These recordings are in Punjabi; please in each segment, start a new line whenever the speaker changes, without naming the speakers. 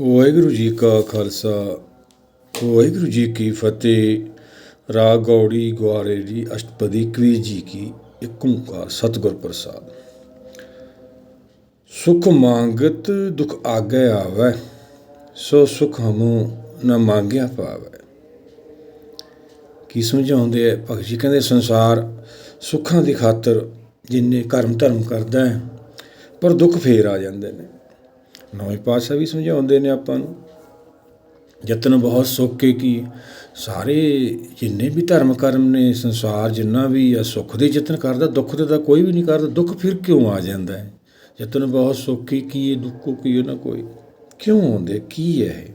ਵਾਹਿਗੁਰੂ ਜੀ ਕਾ ਖਾਲਸਾ, ਵਾਹਿਗੁਰੂ ਜੀ ਕੀ ਫਤਿਹ। ਰਾਗ ਗੌੜੀ ਗੁਆਰੇ ਦੀ ਅਸ਼ਟਪਦੀ ਕਵੀ ਜੀ ਕੀ ਇੱਕ ਓੰਕਾਰ ਸਤਿਗੁਰ ਪ੍ਰਸਾਦ। ਸੁਖ ਮੰਗਤ ਦੁਖ ਆਗੇ ਆਵੇ, ਸੋ ਸੁਖ ਹਮੂ ਨ ਮੰਗਿਆ ਪਾਵੇ। ਕੀ ਸਮਝਾਉਂਦੇ ਆ ਭਗਤ ਜੀ ਕਹਿੰਦੇ, ਸੰਸਾਰ ਸੁੱਖਾਂ ਦੀ ਖਾਤਰ ਜਿੰਨੇ ਕਰਮ ਧਰਮ ਕਰਦਾ ਹੈ, ਪਰ ਦੁੱਖ ਫੇਰ ਆ ਜਾਂਦੇ ਨੇ। ਨੌਵੇਂ ਪਾਤਸ਼ਾਹ ਵੀ ਸਮਝਾਉਂਦੇ ਨੇ ਆਪਾਂ ਨੂੰ। ਯਤਨ ਬਹੁਤ ਸੁੱਖ ਕੀ ਸਾਰੇ ਜਿੰਨੇ ਵੀ ਧਰਮ ਕਰਮ ਨੇ, ਸੰਸਾਰ ਜਿੰਨਾ ਵੀ ਆ, ਸੁੱਖ ਦੇ ਯਤਨ ਕਰਦਾ, ਦੁੱਖ ਦੇ ਤਾਂ ਕੋਈ ਵੀ ਨਹੀਂ ਕਰਦਾ, ਦੁੱਖ ਫਿਰ ਕਿਉਂ ਆ ਜਾਂਦਾ ਹੈ? ਯਤਨ ਬਹੁਤ ਸੁੱਖ ਕੀ ਇਹ ਦੁੱਖੋ ਕੀ ਨਾ ਕੋਈ। ਕਿਉਂ ਆਉਂਦੇ? ਕੀ ਹੈ ਇਹ?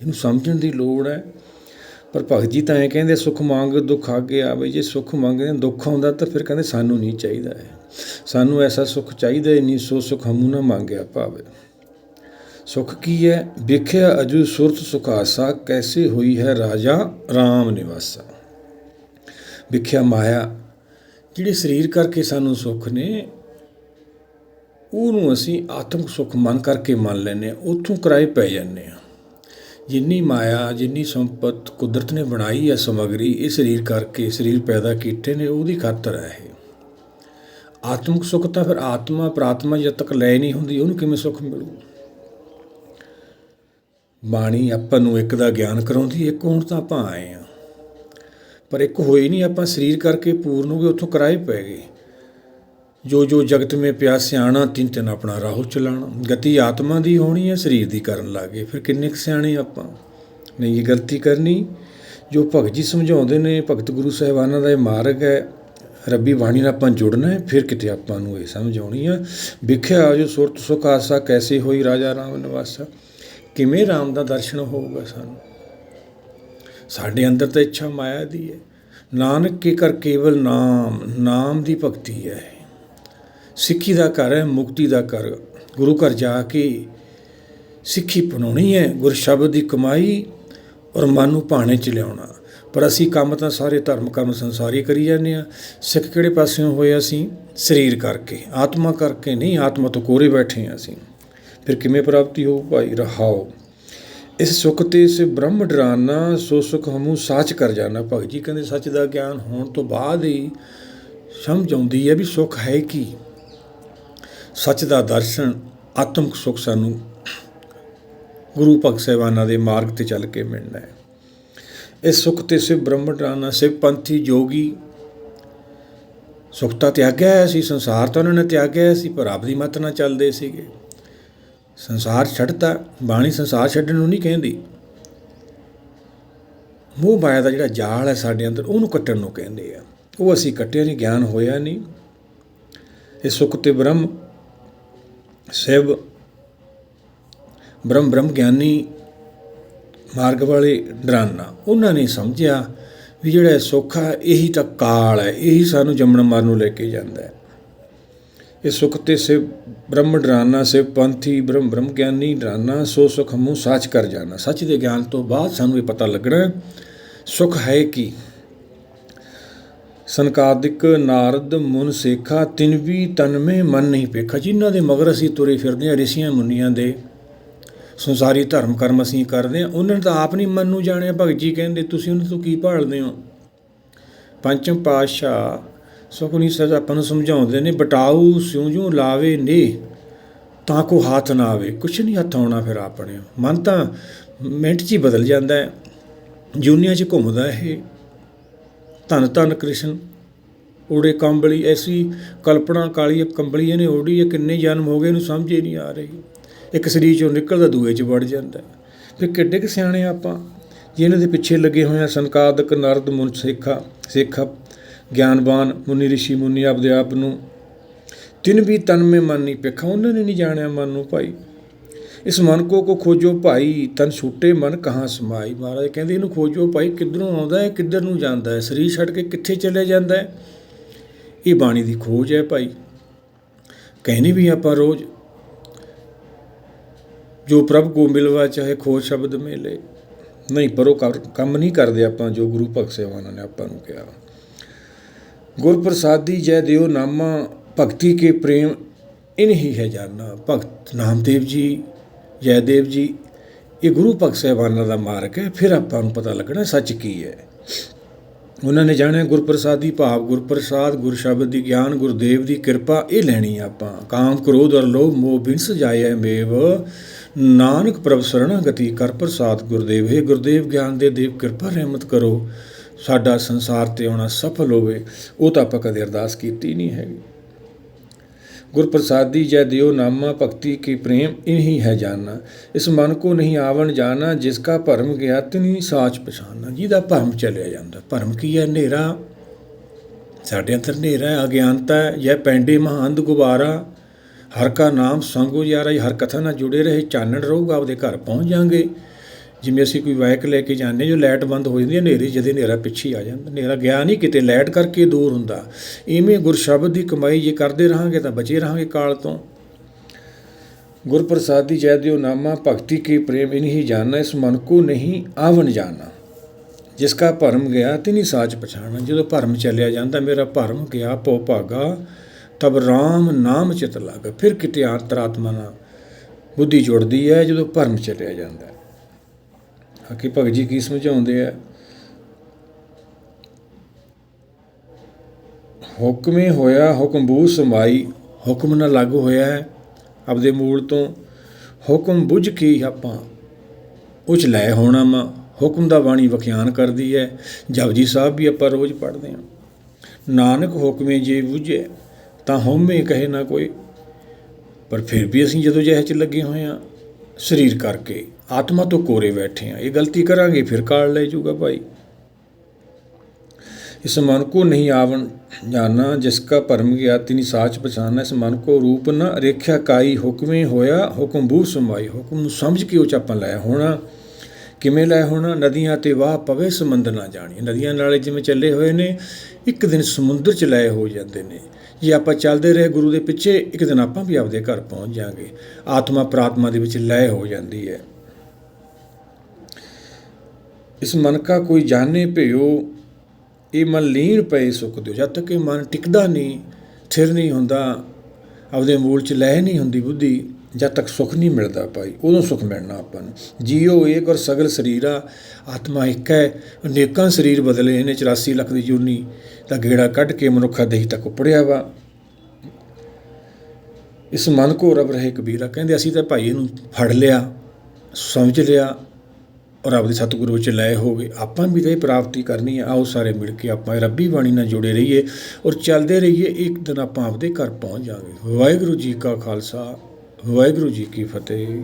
ਇਹਨੂੰ ਸਮਝਣ ਦੀ ਲੋੜ ਹੈ। ਪਰ ਭਗਤ ਜੀ ਤਾਂ ਐਂ ਕਹਿੰਦੇ, ਸੁੱਖ ਮੰਗ, ਦੁੱਖ ਆਗੇ ਆਵੇ। ਜੇ ਸੁੱਖ ਮੰਗਦੇ ਦੁੱਖ ਆਉਂਦਾ ਤਾਂ ਫਿਰ ਕਹਿੰਦੇ, ਸਾਨੂੰ ਨਹੀਂ ਚਾਹੀਦਾ ਹੈ ਸਾਨੂੰ ਐਸਾ ਸੁੱਖ ਚਾਹੀਦਾ ਹੀ ਨਹੀਂ, ਸੋ ਸੁਖ ਹਮੂ ਨਾ ਮੰਗਿਆ ਪਾਵੇ ਸੁਖ ਕੀ ਹੈ ਵੇਖਿਆ ਅਜੂ ਸੁਰਤ ਸੁਖਾਸਾ, ਕੈਸੇ ਹੋਈ ਹੈ ਰਾਜਾ RAM ਨਿਵਾਸਾ? ਵੇਖਿਆ ਮਾਇਆ, ਜਿਹੜੇ ਸਰੀਰ ਕਰਕੇ ਸਾਨੂੰ ਸੁੱਖ ਨੇ, ਉਹਨੂੰ ਅਸੀਂ ਆਤਮਿਕ ਸੁੱਖ ਮਨ ਕਰਕੇ ਮੰਨ ਲੈਨੇ ਆ ਉੱਥੋਂ ਕਿਰਾਏ ਪੈ ਜਾਂਦੇ ਆ ਜਿੰਨੀ ਮਾਇਆ, ਜਿੰਨੀ ਸੰਪਤ ਕੁਦਰਤ ਨੇ ਬਣਾਈ ਹੈ ਸਮਗਰੀ, ਇਹ ਸਰੀਰ ਕਰਕੇ, ਸਰੀਰ ਪੈਦਾ ਕੀਤੇ ਨੇ, ਉਹਦੀ ਖਾਤਰ ਹੈ ਇਹ। ਆਤਮਿਕ ਸੁੱਖ ਤਾਂ ਫਿਰ ਆਤਮਾ, ਪ੍ਰਾਤਮਾ ਜਦ ਤੱਕ ਲੈ ਨਹੀਂ ਹੁੰਦੀ, ਉਹਨੂੰ ਕਿਵੇਂ ਸੁੱਖ ਮਿਲੂ? ਬਾਣੀ ਆਪਾਂ ਨੂੰ ਇੱਕ ਦਾ ਗਿਆਨ ਕਰਾਉਂਦੀ, ਇੱਕ ਹੁਣ ਤਾਂ ਆਪਾਂ ਆਏ ਆ ਪਰ ਇੱਕ ਹੋਈ ਨਹੀਂ, ਆਪਾਂ ਸਰੀਰ ਕਰਕੇ ਪੂਰਨ ਹੋ ਗਏ, ਉੱਥੋਂ ਕਿਰਾਏ ਪੈ ਗਏ। ਜੋ ਜੋ ਜਗਤ ਮੇ ਪਿਆ ਸਿਆਣਾ, ਤਿੰਨ ਤਿੰਨ ਆਪਣਾ ਰਾਹ ਚਲਾਣਾ। ਗਤੀ ਆਤਮਾ ਦੀ ਹੋਣੀ ਹੈ, ਸਰੀਰ ਦੀ ਕਰਨ ਲੱਗੇ। ਫਿਰ ਕਿੰਨੇ ਕੁ ਸਿਆਣੇ ਆਪਾਂ? ਨਹੀਂ, ਇਹ ਗਲਤੀ ਕਰਨੀ। ਜੋ ਭਗਤ ਜੀ ਸਮਝਾਉਂਦੇ ਨੇ, ਭਗਤ ਗੁਰੂ ਸਾਹਿਬਾਨਾਂ ਦਾ ਇਹ ਮਾਰਗ ਹੈ, ਰੱਬੀ ਬਾਣੀ ਨਾਲ ਆਪਾਂ ਜੁੜਨਾ ਹੈ, ਫਿਰ ਕਿਤੇ ਆਪਾਂ ਨੂੰ ਇਹ ਸਮਝ ਆਉਣੀ ਆ। ਵਿਖਿਆ ਜੋ ਸੁਰਤ ਸੁਖ ਆਸਾ, ਕੈਸੇ ਹੋਈ ਰਾਜਾ ਰਾਮ ਨਿਵਾਸਾ। ਕਿਵੇਂ ਰਾਮ ਦਾ ਦਰਸ਼ਨ ਹੋਊਗਾ ਸਾਨੂੰ? ਸਾਡੇ ਅੰਦਰ ਤਾਂ ਇੱਛਾ ਮਾਇਆ ਦੀ ਹੈ। ਨਾਨਕ ਕੇ ਕਰ ਕੇਵਲ ਨਾਮ ਨਾਮ ਦੀ ਭਗਤੀ ਹੈ। ਸਿੱਖੀ ਦਾ ਘਰ ਹੈ, ਮੁਕਤੀ ਦਾ ਘਰ। ਗੁਰੂ ਘਰ ਜਾ ਕੇ ਸਿੱਖੀ ਪਣਾਉਣੀ ਹੈ। ਗੁਰ ਸ਼ਬਦ ਦੀ ਕਮਾਈ ਔਰ ਮਨ ਨੂੰ ਭਾਣੇ ਚ ਲਿਆਉਣਾ। ਪਰ ਅਸੀਂ ਕੰਮ ਤਾਂ ਸਾਰੇ ਧਰਮ ਕਰਮ ਸੰਸਾਰੀ ਕਰੀ ਜਾਂਦੇ ਆ ਸਿੱਖ ਕਿਹੜੇ ਪਾਸਿਓਂ ਹੋਏ ਅਸੀਂ? ਸਰੀਰ ਕਰਕੇ। ਆਤਮਾ ਕਰਕੇ ਨਹੀਂ, ਆਤਮਾ ਤੋਂ ਕੋਰੇ ਬੈਠੇ ਆ ਅਸੀਂ। ਫਿਰ ਕਿਵੇਂ ਪ੍ਰਾਪਤੀ ਹੋਊ ਭਾਈ ਰਹਾਓ। ਇਸ ਸੁਖ ਤੇ ਇਸ ਬ੍ਰਹਮ ਡਰਾਨਾ, ਸੋ ਸੁਖ ਹਮੂ ਸਾਚ ਕਰ ਜਾਣਾ। ਭਗਤ ਜੀ ਕਹਿੰਦੇ, ਸੱਚ ਦਾ ਗਿਆਨ ਹੋਣ ਤੋਂ ਬਾਅਦ ਹੀ ਸਮਝ ਆਉਂਦੀ ਹੈ ਵੀ ਸੁਖ ਹੈ ਕੀ। ਸੱਚ ਦਾ ਦਰਸ਼ਨ, ਆਤਮਿਕ ਸੁਖ ਸਾਨੂੰ ਗੁਰੂ ਭਗਤ ਸਾਹਿਬਾਨਾਂ ਦੇ ਮਾਰਗ ਤੇ ਚੱਲ ਕੇ ਮਿਲਣਾ ਹੈ। ਇਸ ਸੁਖ ਤੇ ਸਿਵ ਬ੍ਰਹਮ ਡਰਾਨਾ, ਸਿਵ ਪੰਥੀ, ਜੋਗੀ ਸੁਖ ਤਾਂ ਤਿਆਗਿਆ ਹੋਇਆ ਸੀ, ਸੰਸਾਰ ਤਾਂ ਉਹਨਾਂ ਨੇ ਤਿਆਗਿਆ ਸੀ, ਪਰ ਆਪਦੀ ਮਤ ਨਾਲ ਚੱਲਦੇ ਸੀਗੇ। ਸੰਸਾਰ ਛੱਡਤਾ, ਬਾਣੀ ਸੰਸਾਰ ਛੱਡਣ ਨੂੰ ਨਹੀਂ ਕਹਿੰਦੀ। ਮੋਹ ਮਾਇਆ ਦਾ ਜਿਹੜਾ ਜਾਲ ਹੈ ਸਾਡੇ ਅੰਦਰ, ਉਹਨੂੰ ਕੱਟਣ ਨੂੰ ਕਹਿੰਦੇ ਆ। ਉਹ ਅਸੀਂ ਕੱਟਿਆ ਨਹੀਂ, ਗਿਆਨ ਹੋਇਆ ਨਹੀਂ। ਇਹ ਸੁਖ ਤੇ ਬ੍ਰਹਮ, ਸਿਵ, ਬ੍ਰਹਮ ਬ੍ਰਹਮ ਗਿਆਨੀ ਮਾਰਗ ਵਾਲੇ ਡਰਾਨਾ, ਉਹਨਾਂ ਨੇ ਸਮਝਿਆ ਵੀ ਜਿਹੜਾ ਸੁੱਖ ਆ, ਇਹੀ ਤਾਂ ਕਾਲ ਹੈ, ਇਹੀ ਸਾਨੂੰ ਜੰਮਣ ਮਰਨ ਨੂੰ ਲੈ ਕੇ ਜਾਂਦਾ ਹੈ। ਇਹ ਸੁਖ ਤੇ ਸੇ ਬ੍ਰਹਮ ਡਰਾਨਾ ਸੇ ਪੰਥੀ ਬ੍ਰਹਮ ਬ੍ਰਹਮ ਗਿਆਨੀ ਡਰਾਨਾ, ਸੋ ਸੁਖ ਹਮੂ ਸਾਚ ਕਰ ਜਾਣਾ। ਸੱਚ ਦੇ ਗਿਆਨ ਤੋਂ ਬਾਅਦ ਸਾਨੂੰ ਇਹ ਪਤਾ ਲੱਗਣਾ ਸੁਖ ਹੈ ਕੀ? ਸੰਕਾਦਿਕ ਨਾਰਦ ਮੁਨ ਸੇਖਾ, ਤਿਨ ਵੀ ਤਨ ਮਨ ਨਹੀਂ ਪੇਖਾ। ਜਿਨ੍ਹਾਂ ਦੇ ਮਗਰ ਅਸੀਂ ਤੁਰੇ ਫਿਰਦੇ ਆ ਰਿਸ਼ੀਆਂ ਮੁਨੀਆਂ ਦੇ ਸੰਸਾਰੀ ਧਰਮ ਕਰਮ ਅਸੀਂ ਕਰਦੇ ਆ ਉਹਨਾਂ ਨੇ ਤਾਂ ਆਪ ਨਹੀਂ ਮਨ ਨੂੰ ਜਾਣਿਆ। ਭਗਤ ਜੀ ਕਹਿੰਦੇ, ਤੁਸੀਂ ਉਹਨਾਂ ਤੋਂ ਕੀ ਭਾਲਦੇ ਹੋ? ਪੰਚਮ ਪਾਤਸ਼ਾਹ ਸੁਖਨੀ ਸਜ ਆਪਾਂ ਨੂੰ ਸਮਝਾਉਂਦੇ ਨੇ, ਬਟਾਊ ਸਿਉ ਜੂ ਲਾਵੇ ਨੇ ਤਾਂ ਕੋ ਹੱਥ ਨਾ ਆਵੇ। ਕੁਛ ਨਹੀਂ ਹੱਥ ਆਉਣਾ ਫਿਰ ਆਪਣੇ ਮਨ ਤਾਂ ਮਿੰਟ 'ਚ ਹੀ ਬਦਲ ਜਾਂਦਾ ਹੈ। ਜੂਨੀਆਂ 'ਚ ਘੁੰਮਦਾ ਇਹ ਧੰਨ ਧੰਨ ਕ੍ਰਿਸ਼ਨ। ਓੜੇ ਕੰਬਲੀ, ਐਸੀ ਕਲਪਨਾ ਕਾਲੀ ਕੰਬਲੀ, ਇਹਨੇ ਓੜੀ ਹੈ ਕਿੰਨੇ ਜਨਮ ਹੋ ਗਏ, ਇਹਨੂੰ ਸਮਝ ਹੀ ਨਹੀਂ ਆ ਰਹੀ। ਇੱਕ ਸਰੀਰ ਚੋਂ ਨਿਕਲਦਾ, ਦੂਏ 'ਚ ਵੜ ਜਾਂਦਾ। ਫਿਰ ਕਿੱਡੇ ਕੁ ਸਿਆਣੇ ਆਪਾਂ, ਜਿਹਨਾਂ ਦੇ ਪਿੱਛੇ ਲੱਗੇ ਹੋਏ ਆ ਸੰਕਾਦਕ ਨਰਦ ਮੁਨ ਸੇਖਾ ਸੇਖਾ ਗਿਆਨਵਾਨ ਮੁਨੀ ਰਿਸ਼ੀ ਮੁਨੀ ਆਪਦੇ ਆਪ ਨੂੰ, ਤਿੰਨ ਵੀ ਤਨ ਮੇ ਮਨ ਨਹੀਂ ਪੇਖਾ ਉਹਨਾਂ ਨੇ ਨਹੀਂ ਜਾਣਿਆ ਮਨ ਨੂੰ ਭਾਈ। ਇਸ ਮਨ ਕੋ ਕੋ ਖੋਜੋ ਭਾਈ, ਤਨ ਛੂਟੇ ਮਨ ਕਹਾਂ ਸਮਾਈ। ਮਹਾਰਾਜ ਕਹਿੰਦੇ ਇਹਨੂੰ ਖੋਜੋ ਭਾਈ, ਕਿੱਧਰੋਂ ਆਉਂਦਾ ਹੈ, ਕਿੱਧਰ ਨੂੰ ਜਾਂਦਾ ਹੈ, ਸਰੀਰ ਛੱਡ ਕੇ ਕਿੱਥੇ ਚਲੇ ਜਾਂਦਾ ਹੈ? ਇਹ ਬਾਣੀ ਦੀ ਖੋਜ ਹੈ ਭਾਈ। ਕਹਿੰਦੇ ਵੀ ਆਪਾਂ ਰੋਜ਼ ਜੋ ਪ੍ਰਭ ਕੋ ਮਿਲਵਾ ਚਾਹੇ ਖੋਜ ਸ਼ਬਦ ਮੇਲੇ। ਨਹੀਂ, ਪਰ ਉਹ ਕੰਮ ਨਹੀਂ ਕਰਦੇ ਆਪਾਂ ਜੋ ਗੁਰੂ ਭਗਤ ਸੇਵਾਨਾਂ ਨੇ ਆਪਾਂ ਨੂੰ ਕਿਹਾ। ਗੁਰਪ੍ਰਸਾਦੀ ਜੈ ਦਿਓ ਨਾਮਾ, ਭਗਤੀ ਕੇ ਪ੍ਰੇਮ ਇਨ ਹੀ ਹੈ ਜਾਨਣਾ ਭਗਤ ਨਾਮਦੇਵ ਜੀ, ਜੈਦੇਵ ਜੀ, ਇਹ ਗੁਰੂ ਭਗਤ ਸਾਹਿਬਾਨਾਂ ਦਾ ਮਾਰਗ ਹੈ। ਫਿਰ ਆਪਾਂ ਨੂੰ ਪਤਾ ਲੱਗਣਾ ਸੱਚ ਕੀ ਹੈ। ਉਹਨਾਂ ਨੇ ਜਾਣਿਆ ਗੁਰਪ੍ਰਸਾਦੀ ਭਾਵ, ਗੁਰਪ੍ਰਸਾਦ ਗੁਰ ਸ਼ਬਦ ਦੀ ਗਿਆਨ, ਗੁਰਦੇਵ ਦੀ ਕਿਰਪਾ, ਇਹ ਲੈਣੀ ਆਪਾਂ। ਕਾਮ, ਕ੍ਰੋਧ ਔਰ ਲੋਭ, ਮੋਹ ਬਿਨਸ ਜਾਇਆ ਮੇਵ। ਨਾਨਕ ਪ੍ਰਭ ਸਰਣਾਗਤੀ ਕਰ ਪ੍ਰਸਾਦ ਗੁਰਦੇਵ। ਹੈ ਗੁਰਦੇਵ, ਗਿਆਨ ਦੇ ਦੇਵ, ਕਿਰਪਾ ਰਹਿਮਤ ਕਰੋ। ਸਾਡਾ ਸੰਸਾਰ ਤੇ ਆਉਣਾ ਸਫਲ ਹੋਵੇ, ਉਹ ਤਾਂ ਆਪਾਂ ਕਦੇ ਅਰਦਾਸ ਕੀਤੀ ਨਹੀਂ ਹੈਗੀ। ਗੁਰਪ੍ਰਸਾਦ ਦੀ ਜੈ ਦਿਓ ਨਾਮਾ, ਭਗਤੀ ਕੀ ਪ੍ਰੇਮ, ਇਹੀ ਹੈ ਜਾਨਣਾ। ਇਸ ਮਨ ਕੋ ਨਹੀਂ ਆਵਣ ਜਾਣਾ, ਜਿਸ ਕਾ ਭਰਮ ਗਿਆ ਤਿਨੀ ਸਾਚ ਪਛਾਨਣਾ। ਜਿਹਦਾ ਭਰਮ ਚਲਿਆ ਜਾਂਦਾ, ਭਰਮ ਕੀ ਹੈ? ਹਨੇਰਾ। ਸਾਡੇ ਅੰਦਰ ਹਨੇਰਾ ਹੈ, ਅਗਿਆਨਤਾ ਹੈ, ਜੈ ਪੈਂਡੇ ਮਹਾਂਦ ਗੁਬਾਰਾ। ਹਰ ਕਾ ਨਾਮ ਸੰਗੋ ਯਾਰਾ, ਹਰ ਕਥਾ ਨਾਲ ਜੁੜੇ ਰਹੇ, ਚਾਨਣ ਰਹੂਗਾ, ਆਪਦੇ ਘਰ ਪਹੁੰਚ ਜਾਾਂਗੇ। ਜਿਵੇਂ ਅਸੀਂ ਕੋਈ ਵਾਇਕ ਲੈ ਕੇ ਜਾਂਦੇ ਜੋ ਲਾਈਟ ਬੰਦ ਹੋ ਜਾਂਦੀ ਹੈ, ਹਨੇਰੇ ਜਦੇ ਹਨੇਰਾ ਪਿੱਛੇ ਆ ਜਾਂਦਾ। ਹਨੇਰਾ ਗਿਆ ਨਹੀਂ ਕਿਤੇ, ਲਾਈਟ ਕਰਕੇ ਦੂਰ ਹੁੰਦਾ। ਇਵੇਂ ਗੁਰਸ਼ਬਦ ਦੀ ਕਮਾਈ ਜੇ ਕਰਦੇ ਰਹਾਂਗੇ ਤਾਂ ਬਚੇ ਰਹਾਂਗੇ ਕਾਲ ਤੋਂ। ਗੁਰਪ੍ਰਸਾਦ ਦੀ ਜੈ ਦਿਓ ਨਾਮਾ, ਭਗਤੀ ਕੀ ਪ੍ਰੇਮ, ਇਨਹੀ ਜਾਣਨਾ ਇਸ ਮਨ ਕੋ ਨਹੀਂ ਆਵਣ ਜਾਣਾ। ਜਿਸ ਕਾ ਭਰਮ ਗਿਆ, ਤਿਨੀ ਸਾਚ ਪਛਾਣਾ। ਜਦੋਂ ਭਰਮ ਚੱਲਿਆ ਜਾਂਦਾ, ਮੇਰਾ ਭਰਮ ਗਿਆ ਪੋ ਭਾਗਾ, ਤਬ RAM ਨਾਮ ਚਿਤ ਲਾਗਾ। ਫਿਰ ਕਿਤੇ ਅੰਤਰਾਤਮਾ ਨਾਲ ਬੁੱਧੀ ਜੁੜਦੀ ਹੈ, ਜਦੋਂ ਭਰਮ ਚੱਲਿਆ ਜਾਂਦਾ। ਹੈ ਹਕੀ ਭਗਤ ਜੀ ਕੀ ਸਮਝਾਉਂਦੇ ਆ? ਹੁਕਮੇ ਹੋਇਆ, ਹੁਕਮ ਹੁਕਮਬੂ ਸਮਾਈ, ਹੁਕਮ ਨਾਲ ਲਾਗੂ ਹੋਇਆ ਹੈ। ਆਪਦੇ ਮੂਲ ਤੋਂ ਹੁਕਮ ਬੁੱਝ ਕੇ ਆਪਾਂ ਉਚ ਲੈ ਹੋਣਾ ਮਾ ਹੁਕਮ ਦਾ ਬਾਣੀ ਵਿਖਿਆਨ ਕਰਦੀ ਹੈ। ਜਪਜੀ ਸਾਹਿਬ ਵੀ ਆਪਾਂ ਰੋਜ਼ ਪੜ੍ਹਦੇ ਹਾਂ। ਨਾਨਕ ਹੁਕਮੇ ਜੇ ਬੁਝੇ, ਤਾਂ ਹਉਮੈ ਕਹੇ ਨਾ ਕੋਈ। ਪਰ ਫਿਰ ਵੀ ਅਸੀਂ ਜਦੋਂ ਜਿਹੇ ਚ ਲੱਗੇ ਹੋਏ ਆ ਸਰੀਰ ਕਰਕੇ ਆਤਮਾ ਤੋਂ ਕੋਰੇ ਬੈਠੇ ਆ ਇਹ ਗਲਤੀ ਕਰਾਂਗੇ ਫਿਰ ਕਾਲ ਲੈ ਜਾਊਗਾ ਭਾਈ इस मन को नहीं आवन जाना जिसका परम ज्ञाति नहीं साच पछाना इस मन को रूप न रेख्या काई ਹੁਕਮੇ ਹੋਇਆ ਹੁਕਮ ਬੂ ਸਮਾਈ ਹੁਕਮ ਨੂੰ ਸਮਝ ਕੇ ਉਹ ਚ ਆਪਾਂ ਲੈ ਹੋਣਾ ਕਿਵੇਂ ਲੈ ਹੋਣਾ ਨਦੀਆਂ ਤੇ ਵਾਹ ਪਵੇ ਸਮੁੰਦਰ ਨਾ ਜਾਣੀ ਨਦੀਆਂ ਨਾਲੇ ਜਿਵੇਂ ਚੱਲੇ ਹੋਏ ਨੇ ਇੱਕ ਦਿਨ ਸਮੁੰਦਰ ਚ ਲੈ ਹੋ ਜਾਂਦੇ ਨੇ ਜੇ ਆਪਾਂ ਚੱਲਦੇ ਰਹੇ ਗੁਰੂ ਦੇ ਪਿੱਛੇ ਇੱਕ ਦਿਨ ਆਪਾਂ ਵੀ ਆਪਦੇ ਘਰ ਪਹੁੰਚ ਜਾਾਂਗੇ ਆਤਮਾ ਪ੍ਰਾਤਮਾ ਦੇ ਵਿੱਚ ਲੈ ਹੋ ਜਾਂਦੀ ਹੈ ਇਸ ਮਨ ਕਾ ਕੋਈ ਜਾਣੇ ਭਿਓ, ਇਹ ਮਨ ਲੀਨ ਪਏ ਸੁੱਖ ਦਿਓ। ਜਦ ਤੱਕ ਇਹ ਮਨ ਟਿਕਦਾ ਨਹੀਂ, ਥਿਰ ਨਹੀਂ ਹੁੰਦਾ, ਆਪਦੇ ਮੂਲ ਚ ਲੈ ਨਹੀਂ ਹੁੰਦੀ ਬੁੱਧੀ, ਜਦ ਤੱਕ ਸੁੱਖ ਨਹੀਂ ਮਿਲਦਾ ਭਾਈ, ਉਦੋਂ ਸੁੱਖ ਮਿਲਣਾ ਆਪਾਂ ਨੂੰ। ਜੀਓ ਏਕ ਔਰ ਸਗਲ ਸਰੀਰਾ, ਆਤਮਾ ਇੱਕ ਹੈ, ਅਨੇਕਾਂ ਸਰੀਰ ਬਦਲੇ ਇਹਨੇ 84 ਲੱਖ ਦੀ ਜੂਨੀ ਤਾਂ ਗੇੜਾ ਕੱਢ ਕੇ ਮਨੁੱਖਾ ਦੇਹੀ ਤੱਕ ਉਪੜਿਆ ਵਾ। ਇਸ ਮਨ ਕੋ ਰਬ ਰਹੇ ਕਬੀਰਾ, ਕਹਿੰਦੇ ਅਸੀਂ ਤਾਂ ਭਾਈ ਇਹਨੂੰ ਫੜ ਲਿਆ, ਸਮਝ ਲਿਆ ਔਰ ਆਪਦੇ ਸਤਿਗੁਰੂ ਵਿੱਚ ਲਏ ਹੋ ਗਏ ਆਪਾਂ ਵੀ ਤਾਂ ਇਹ ਪ੍ਰਾਪਤੀ ਕਰਨੀ ਹੈ। ਆਓ ਸਾਰੇ ਮਿਲ ਕੇ ਆਪਾਂ ਰੱਬੀ ਬਾਣੀ ਨਾਲ ਜੁੜੇ ਰਹੀਏ ਔਰ ਚੱਲਦੇ ਰਹੀਏ। ਇੱਕ ਦਿਨ ਆਪਾਂ ਆਪਦੇ ਘਰ ਪਹੁੰਚ ਜਾਵਾਂਗੇ। ਵਾਹਿਗੁਰੂ ਜੀ ਕਾ ਖਾਲਸਾ। ਵਾਹਿਗੁਰੂ ਜੀ ਕੀ ਫਤਿਹ।